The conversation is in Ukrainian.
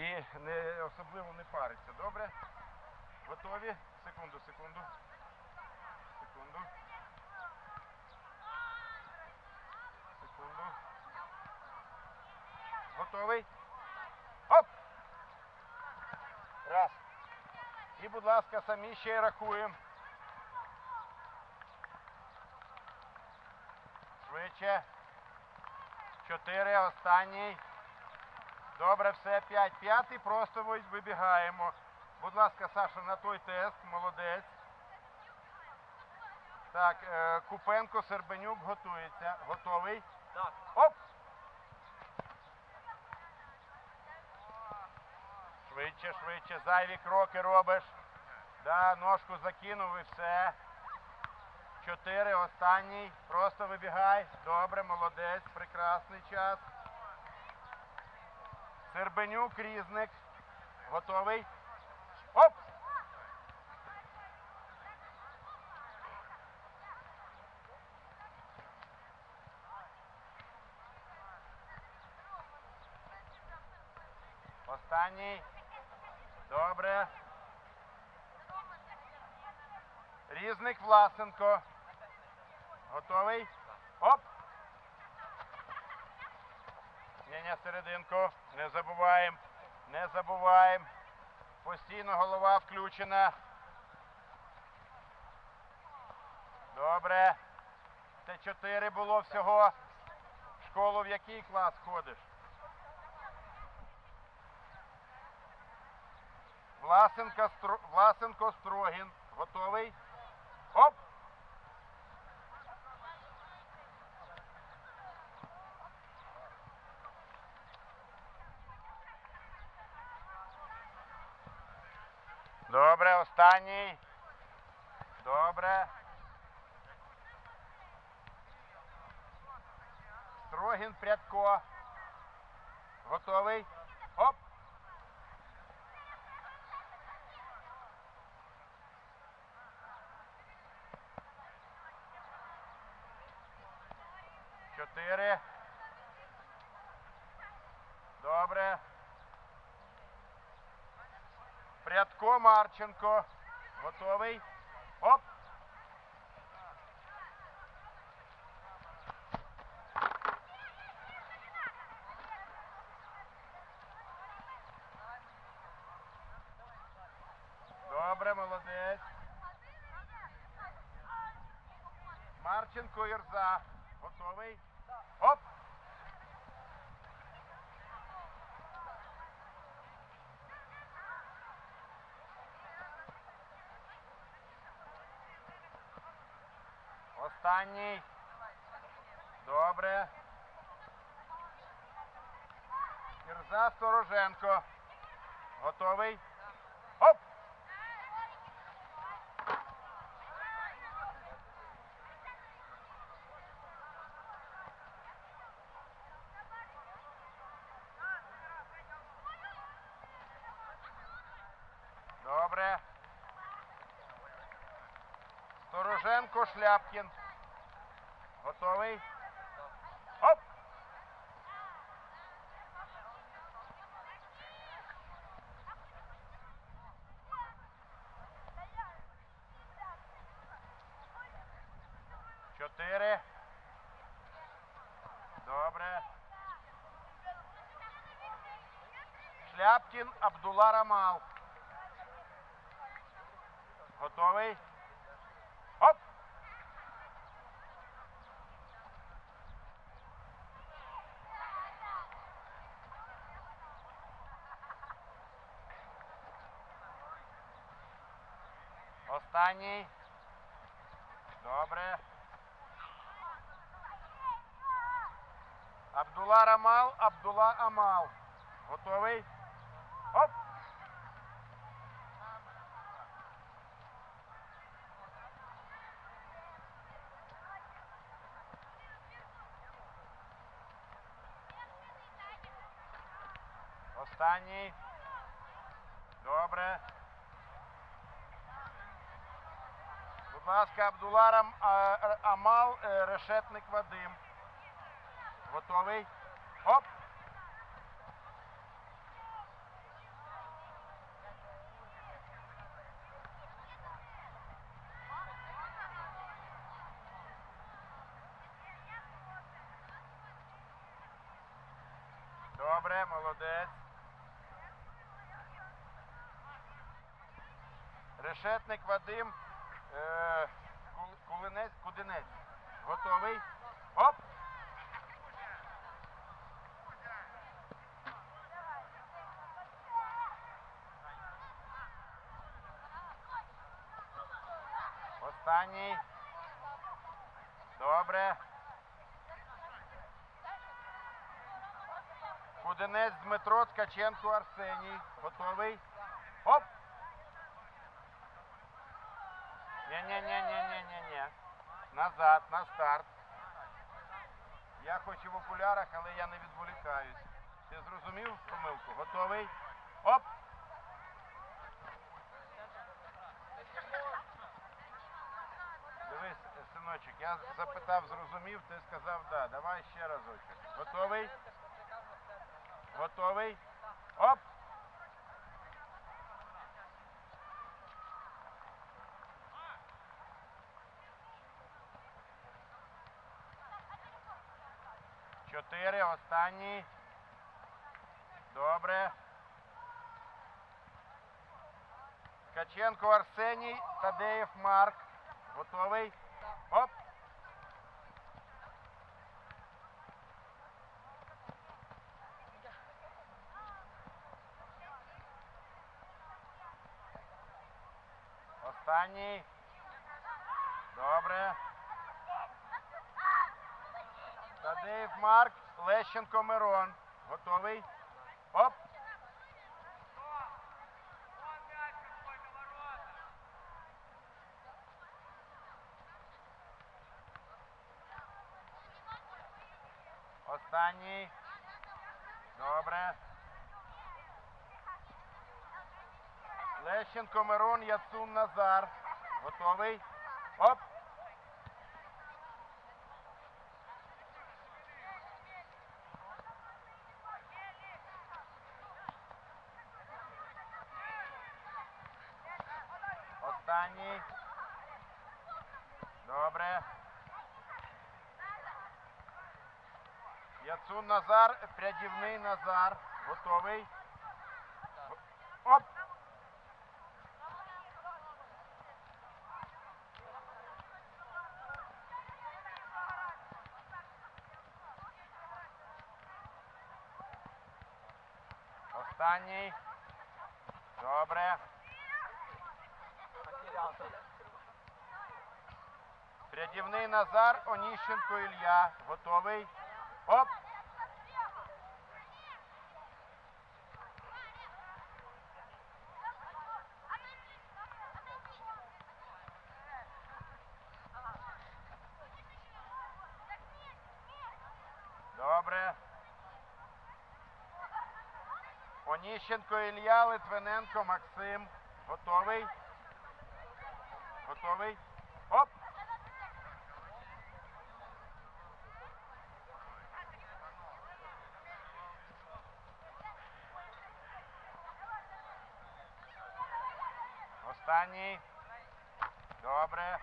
і не, особливо не париться. Добре? Готові? Секунду, секунду. Секунду. Секунду. Готовий? Оп! Раз. І, будь ласка, самі ще рахуємо. Швидше. Чотири, останній. Добре, все, п'ять. П'ятий, просто вибігаємо. Будь ласка, Саша, на той тест, молодець. Так, е, Купенко, Сербенюк готується. Готовий? Так. Оп! Швидше, швидше, зайві кроки робиш. Да, ножку закинув і все. Чотири, останній. Просто вибігай. Добре, молодець, прекрасний час. Сербенюк, різник. Готовий? Оп! Останній. Добре. Різник Власенко. Готовий? Оп! Ня-ня серединку. Не забуваємо. Не забуваємо. Постійно голова включена. Добре. Це чотири було всього. В школу в який клас ходиш? Власенко Строгін. Готовий? Оп! Добре, останній. Добре. Строгін Прядко. Готовий? Оп! Чотири. Добре. Прядко Марченко. Готовий. Оп. Добре, молодець. Марченко Ірза. Готовий? Оп! Останній. Добре. Ірза Стороженко. Готовий? Оп! Добре. Стороженко Шляпкін. Готовий? Оп! Чотири. Добре. Шляпкін Абдула Рамал. Готовий? Останній. Добре. Абдула Рамал, Абдула Амал. Готовий? Оп! Останній. Добре. Будь ласка, Абдуларам е, е, Амал, е, решетник Вадим. Готовий. Оп! Добре, молодець. Решетник Вадим. Е, Кул- Кулинець, Кудинець. Готовий? Оп! Останній. Добре. Кудинець Дмитро Ткаченко Арсеній. Готовий? Оп! Ні-ні-ні-ні-ні-ні-ні. Назад, на старт. Я хоч і в окулярах, але я не відволікаюсь. Ти зрозумів помилку? Готовий? Оп! Дивись, синочок, я запитав, зрозумів, ти сказав да. Давай ще разочок. Готовий? Готовий? Оп! Чотири, останній. Добре. Ткаченко Арсеній, Тадеєв Марк. Готовий? Оп! Останній. Добре. Тадеєв Марк, Лещенко Мирон. Готовий? Оп! Останній. Добре. Лещенко Мирон, Яцун Назар. Готовий? Оп! Останній. Добре. Яцун Назар, прядівний Назар. Готовий? Оп! Останній. Добре. Прядівний Назар, Оніщенко Ілля. Готовий? Оп! Добре. Оніщенко Ілля, Литвиненко Максим. Готовий? Готовий? Оп! Останній. Добре.